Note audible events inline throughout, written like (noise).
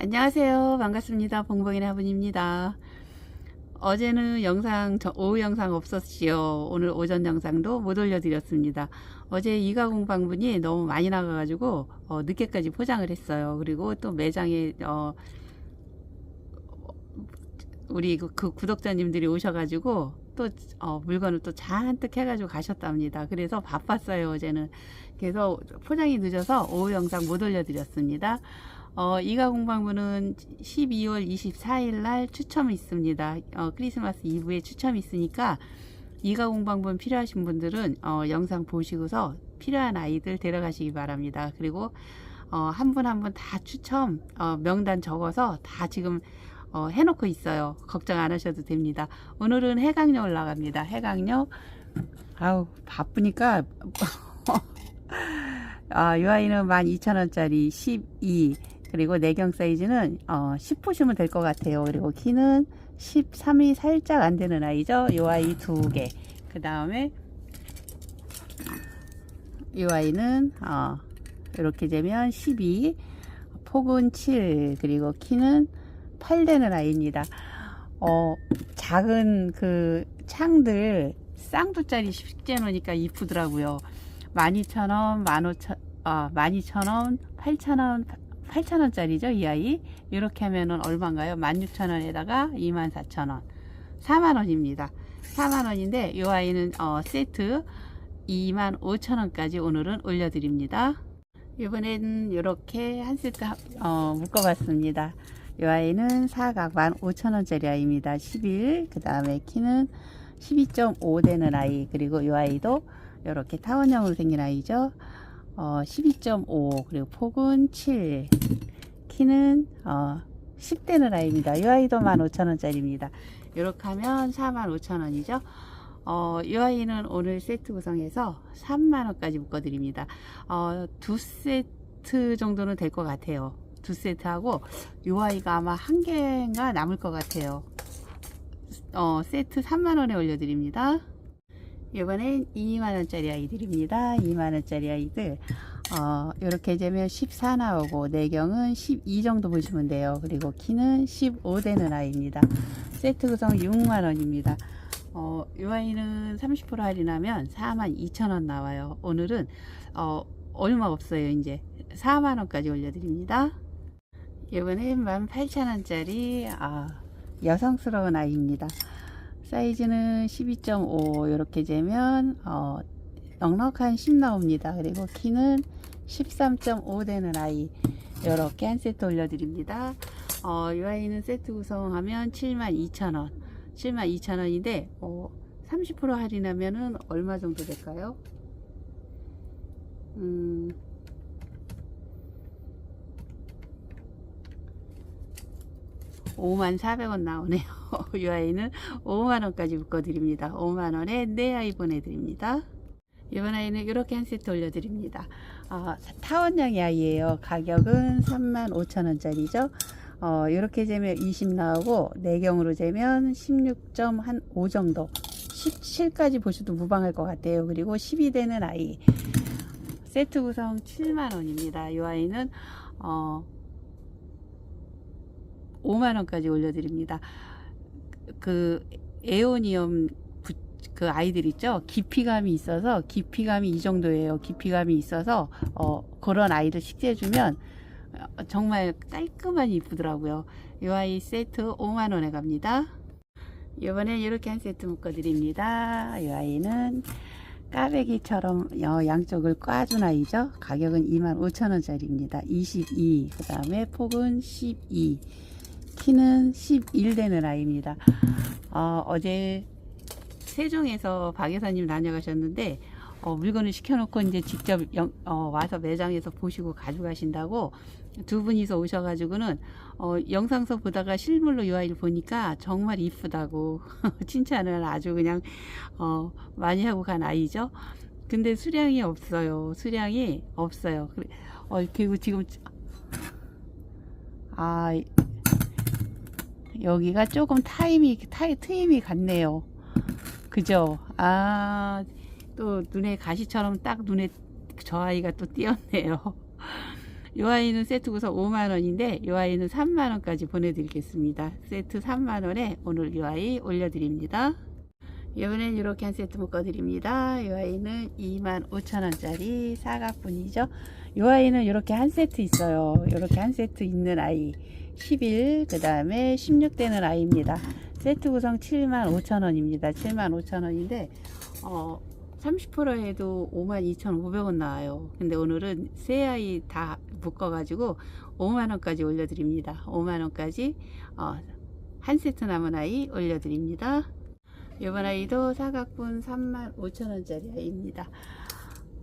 안녕하세요. 반갑습니다. 봉봉이네 화분입니다. 어제는 영상, 저- 오후 영상 없었지요. 오늘 오전 영상도 못 올려드렸습니다. 어제 이가공 방문이 너무 많이 나가 가지고, 어, 늦게까지 포장을 했어요. 그리고 또 매장에, 어, 우리 그, 그 구독자님들이 오셔가지고, 또, 어, 물건을 또 잔뜩 해가지고 가셨답니다. 그래서 바빴어요, 어제는. 그래서 포장이 늦어서 오후 영상 못 올려드렸습니다. 어, 이가 공 방문은 12월 24일 날 추첨이 있습니다. 어, 크리스마스 이브에 추첨이 있으니까 이가 공 방문 필요하신 분들은 어, 영상 보시고서 필요한 아이들 데려가시기 바랍니다. 그리고 어, 한 분 한 분 다 추첨 어, 명단 적어서 다 지금 어, 해놓고 있어요. 걱정 안 하셔도 됩니다. 오늘은 해강녀 올라갑니다. 해강녀 아우 바쁘니까 (laughs) 아, 이 아이는 12,000원짜리 12 그리고 내경 사이즈는 어, 10 보시면 될 것 같아요. 그리고 키는 13이 살짝 안 되는 아이죠. 이 아이 두 개. 그 다음에 이 아이는 어, 이렇게 되면 12, 폭은 7, 그리고 키는 8 되는 아이입니다. 어, 작은 그 창들 쌍두짜리 십제 놓으니까 이쁘더라고요. 12,000원, 15,000원, 아, 12,000원, 8,000원, 8,000원짜리죠, 이 아이. 이렇게 하면은 얼마인가요? 16,000원에다가 24,000원. 4만원입니다. 4만원인데, 이 아이는, 어, 세트 25,000원까지 오늘은 올려드립니다. 이번엔 이렇게 한 세트, 어, 묶어봤습니다. 이 아이는 사각 15,000원짜리 아이입니다. 11, 그 다음에 키는 12.5 되는 아이, 그리고 이 아이도 이렇게 타원형으로 생긴 아이죠. 어, 12.5 그리고 폭은 7 키는 어, 10대는 아이입니다. 이 아이도 15,000원짜리입니다. 이렇게 하면 45,000원이죠. 어, 이 아이는 오늘 세트 구성해서 3만원까지 묶어드립니다. 어, 두 세트 정도는 될 것 같아요. 두 세트하고 이 아이가 아마 한 개가 남을 것 같아요. 어, 세트 3만원에 올려드립니다. 이번엔 2만원짜리 아이들입니다. 2만원짜리 아이들. 어, 이렇게 되면 14 나오고, 내경은 12 정도 보시면 돼요. 그리고 키는 15 되는 아이입니다. 세트 구성 6만원입니다. 어, 이 아이는 30% 할인하면 42,000원 나와요. 오늘은, 어, 얼마 없어요. 이제 4만원까지 올려드립니다. 이번엔 18,000원짜리, 아, 여성스러운 아이입니다. 사이즈는 12.5 이렇게 되면 어, 넉넉한 10 나옵니다. 그리고 키는 13.5 되는 아이 이렇게 한 세트 올려드립니다. 어, 이 아이는 세트 구성하면 72,000원 72,000원인데 어, 30% 할인하면 은 얼마 정도 될까요? 음, 오만 400원 나오네요. (laughs) 이 아이는 5만원까지 묶어드립니다. 5만원에 네 아이 보내드립니다. 이번 아이는 이렇게 한 세트 올려드립니다. 어, 타원형의 아이예요. 가격은 35,000원짜리죠. 어, 이렇게 재면 20 나오고 내경으로 재면 16.5 정도 17까지 보셔도 무방할 것 같아요. 그리고 12 되는 아이 세트 구성 7만원입니다. 이 아이는 어, 5만원까지 올려드립니다. 그 에오니엄 부- 그 아이들 있죠? 깊이감이 있어서 깊이감이 이 정도예요. 깊이감이 있어서 어 그런 아이들 식재해주면 어, 정말 깔끔하니 이쁘더라고요. 이 아이 세트 5만원에 갑니다. 이번엔 이렇게 한 세트 묶어 드립니다. 이 아이는 까베기처럼 어, 양쪽을 꽈준 아이죠? 가격은 25,000원짜리입니다. 22 그 다음에 폭은 12 키는 11 되는 아이입니다. 어, 어제 세종에서 박 여사님 다녀가셨는데 어, 물건을 시켜놓고 이제 직접 영- 어, 와서 매장에서 보시고 가져가신다고 두 분이서 오셔가지고는 어, 영상서 보다가 실물로 이 아이를 보니까 정말 이쁘다고 (laughs) 칭찬을 아주 그냥 어, 많이 하고 간 아이죠. 근데 수량이 없어요. 수량이 없어요. 어, 그리고 지금 아 여기가 조금 타임이 타이 트임이 같네요. 그죠? 아, 또 눈에 가시처럼 딱 눈에 저 아이가 또 띄었네요. 이 아이는 세트 구성 5만원인데 이 아이는 3만원까지 보내드리겠습니다. 세트 3만원에 오늘 이 아이 올려드립니다. 이번엔 이렇게 한 세트 묶어드립니다. 이 아이는 25,000원짜리 사각분이죠. 이 아이는 이렇게 한 세트 있어요. 이렇게 한 세트 있는 아이 11, 그 다음에 16되는 아이입니다. 세트 구성 75,000원입니다. 75,000원인데 어, 30%에도 52,500원 나와요. 근데 오늘은 세 아이 다 묶어 가지고 5만원까지 올려드립니다. 5만원까지 어, 한 세트 남은 아이 올려드립니다. 이번 아이도 사각분 35,000원짜리 아이입니다.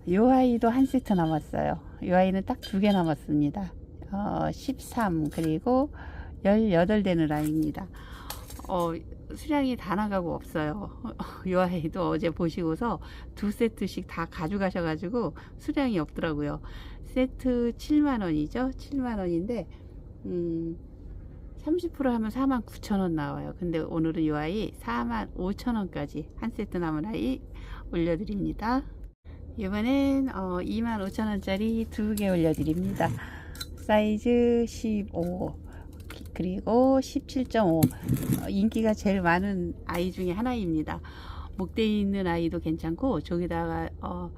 이 아이도 한 세트 남았어요. 이 아이는 딱 두 개 남았습니다. 어, 13 그리고 18되는 아이입니다. 어, 수량이 다 나가고 없어요. (laughs) 이 아이도 어제 보시고서 두 세트씩 다 가져가셔 가지고 수량이 없더라고요. 세트 7만원이죠. 7만원인데, 음, 30% 하면 49,000원 나와요. 근데 오늘은 이 아이 45,000원까지 한 세트 남은 아이 올려드립니다. 이번엔 어, 25,000원짜리 두 개 올려드립니다. 사이즈 15 그리고 17.5 어, 인기가 제일 많은 아이 중에 하나입니다. 목대에 있는 아이도 괜찮고 저기다가 어,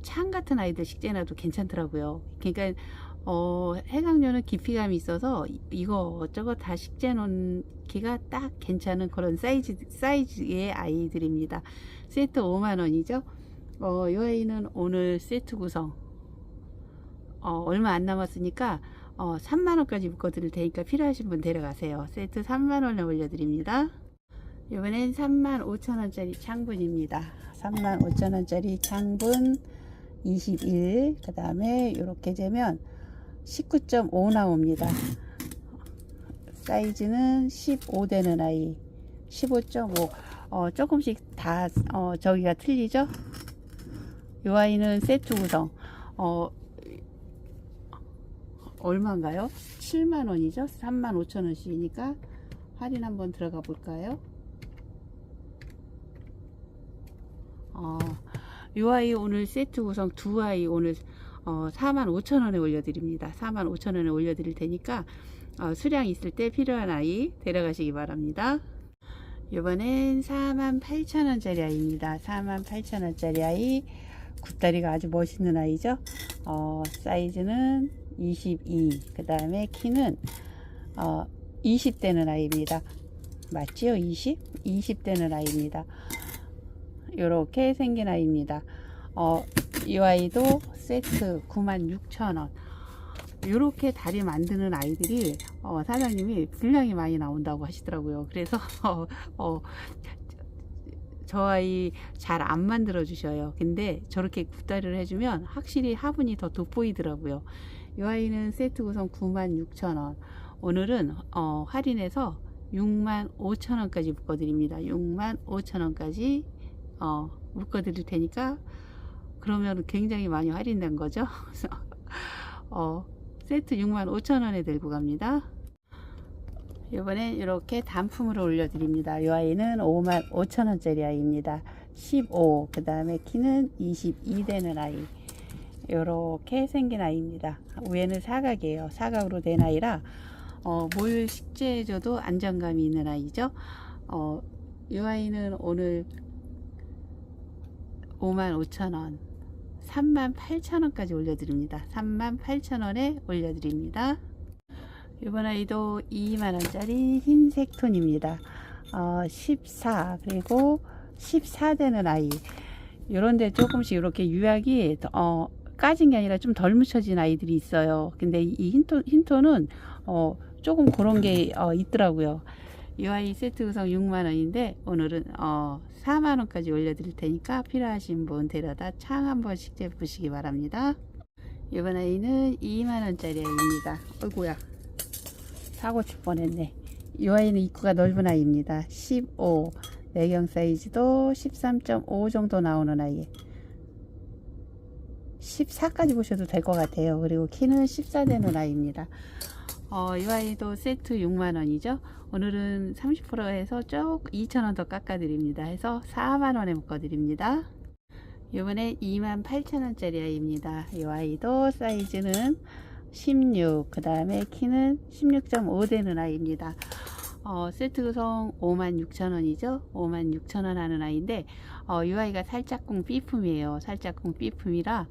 창 같은 아이들 식재놔도 괜찮더라고요. 그러니까 어, 해강료는 깊이감이 있어서 이- 이거 저거 다 식재 놓기가 딱 괜찮은 그런 사이즈 사이즈의 아이들입니다. 세트 5만 원이죠. 어, 이 아이는 오늘 세트 구성 어, 얼마 안 남았으니까 어, 3만원까지 묶어드릴 테니까 필요하신 분 데려가세요. 세트 3만원에 올려드립니다. 이번엔 3만 5천원짜리 창분입니다. 3만 5천원짜리 창분 21, 그 다음에 이렇게 재면 19.5 나옵니다. 사이즈는 15 되는 아이, 15.5. 어, 조금씩 다, 어, 저기가 틀리죠? 이 아이는 세트 구성. 어, 얼마인가요? 7만원이죠? 3만 5천원씩이니까 할인 한번 들어가 볼까요? 어, 이 아이 오늘 세트 구성 두 아이 오늘 어, 4만 5천원에 올려드립니다. 4만 5천원에 올려드릴 테니까 어, 수량 있을 때 필요한 아이 데려가시기 바랍니다. 이번엔 4만 8천원짜리 아이입니다. 4만 8천원짜리 아이 굿다리가 아주 멋있는 아이죠. 어, 사이즈는 22. 그 다음에 키는 어, 20되는 아이입니다. 맞지요? 20? 20되는 아이입니다. 이렇게 생긴 아이입니다. 어, 이 아이도 세트 96,000원. 이렇게 다리 만드는 아이들이 어, 사장님이 분량이 많이 나온다고 하시더라고요. 그래서 (laughs) 어, 어, 저 아이 잘 안 만들어 주셔요. 근데 저렇게 굽다리를 해주면 확실히 화분이 더 돋보이더라고요. 이 아이는 세트 구성 96,000원. 오늘은 어, 할인해서 65,000원까지 묶어드립니다. 65,000원까지 어, 묶어드릴 테니까 그러면 굉장히 많이 할인된 거죠. (laughs) 어, 세트 65,000원에 들고 갑니다. 이번엔 이렇게 단품으로 올려드립니다. 이 아이는 55,000원짜리 아이입니다. 15, 그 다음에 키는 22 되는 아이. 이렇게 생긴 아이입니다. 위에는 사각이에요. 사각으로 된 아이라 어, 뭘 식재해줘도 안정감이 있는 아이죠. 어, 이 아이는 오늘 55,000원, 38,000원까지 올려드립니다. 38,000원에 올려드립니다. 이번 아이도 2만원짜리 흰색 톤입니다. 어, 14, 그리고 14 되는 아이. 요런데 조금씩 이렇게 유약이, 어, 까진 게 아니라 좀 덜 묻혀진 아이들이 있어요. 근데 이 흰톤, 흰톤은, 어, 조금 그런 게, 어, 있더라고요. 이 아이 세트 구성 6만원인데, 오늘은, 어, 4만원까지 올려드릴 테니까 필요하신 분 데려다 창 한 번씩 재보시기 바랍니다. 이번 아이는 2만원짜리 아이입니다. 어이구야. 사고 칠 뻔했네. 이 아이는 입구가 넓은 아이입니다. 15. 내경 사이즈도 13.5 정도 나오는 아이. 14까지 보셔도 될 것 같아요. 그리고 키는 14되는 아이입니다. 어, 이 아이도 세트 6만원이죠. 오늘은 30%에서 쭉 2,000원 더 깎아드립니다. 해서 4만원에 묶어드립니다. 이번에 28,000원짜리 아이입니다. 이 아이도 사이즈는 16, 그 다음에 키는 16.5 되는 아이입니다. 어, 세트 구성 56,000원이죠. 56,000원 하는 아이인데, 어, 이 아이가 살짝꿍 B품이에요. 살짝꿍 B품이라,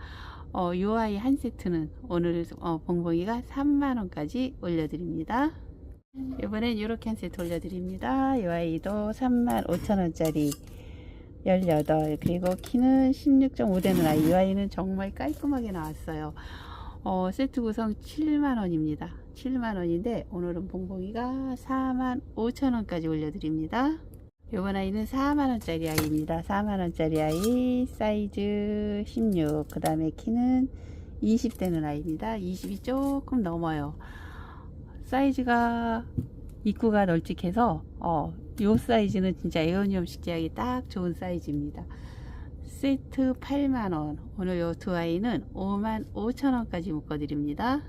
어, 이 아이 한 세트는 오늘 어, 봉봉이가 3만원까지 올려드립니다. 이번엔 이렇게 한 세트 올려드립니다. 이 아이도 35,000원짜리 18 그리고 키는 16.5 되는 아이 이 아이는 정말 깔끔하게 나왔어요 어, 세트 구성 7만원입니다. 7만원인데 오늘은 봉봉이가 4만 5천원까지 올려드립니다. 요번 아이는 4만원짜리 아이입니다. 4만원짜리 아이 사이즈 16 그 다음에 키는 20 되는 아이입니다. 20이 조금 넘어요. 사이즈가 입구가 널찍해서 어, 요 사이즈는 진짜 에어니엄 식재하기 딱 좋은 사이즈입니다. 세트 8만원 오늘 요 두 아이는 5만 5천원까지 묶어 드립니다.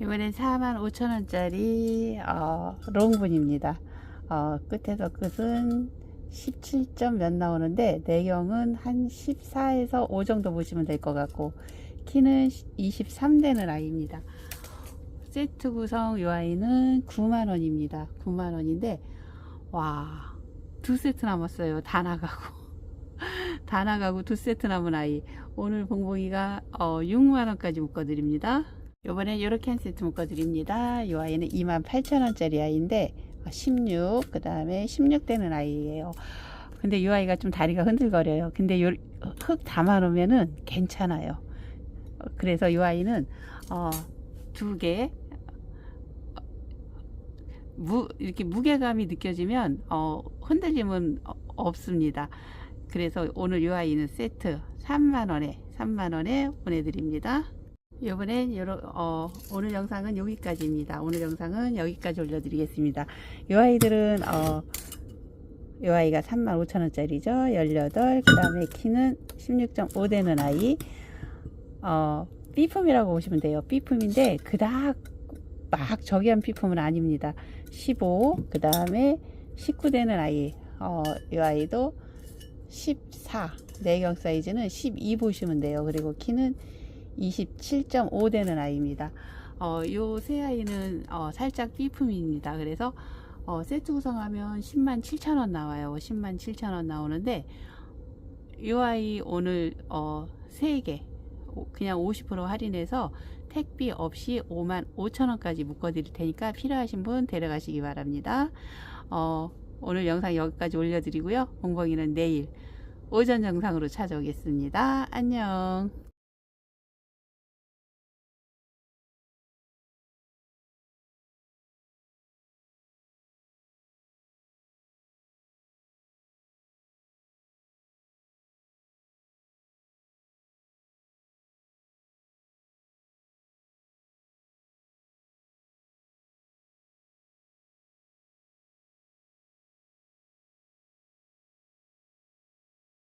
이번엔 4만 5천원짜리 어, 롱분입니다. 어, 끝에서 끝은 17점 몇 나오는데 내경은 한 14에서 5 정도 보시면 될 것 같고 키는 23 되는 아이입니다. 세트 구성 요 아이는 9만원입니다. 9만원인데 와, 두 세트 남았어요. 다 나가고. 다 나가고 두 세트 남은 아이. 오늘 봉봉이가 어, 6만원까지 묶어드립니다. 요번에 이렇게 한 세트 묶어드립니다. 이 아이는 28,000원짜리 아이인데 16, 그 다음에 16 되는 아이예요. 근데 이 아이가 좀 다리가 흔들거려요. 근데 요, 흙 담아 놓으면은 괜찮아요. 어, 그래서 이 아이는 어, 두 개, 무, 이렇게 무게감이 느껴지면 어, 흔들림은 어, 없습니다. 그래서 오늘 이 아이는 세트 3만원에 3만원에 보내드립니다. 이번엔 요러, 어, 오늘 영상은 여기까지입니다. 오늘 영상은 여기까지 올려드리겠습니다. 이 아이들은 어, 이 아이가 35,000원짜리죠. 18. 그 다음에 키는 16.5 되는 아이. 어, B품이라고 보시면 돼요. B품인데 그닥 막 저기한 B품은 아닙니다. 15, 그 다음에 19 되는 아이. 어, 이 아이도 14. 내경 사이즈는 12 보시면 돼요. 그리고 키는 27.5 되는 아이입니다. 어, 요세 아이는 어, 살짝 B품입니다. 그래서 어, 세트 구성하면 10만 7천원 나와요. 10만 7천원 나오는데 이 아이 오늘 어, 3개 그냥 50% 할인해서 택비 없이 5만 5천원까지 묶어 드릴 테니까 필요하신 분 데려가시기 바랍니다. 어, 오늘 영상 여기까지 올려드리고요. 봉봉이는 내일 오전 영상으로 찾아오겠습니다. 안녕.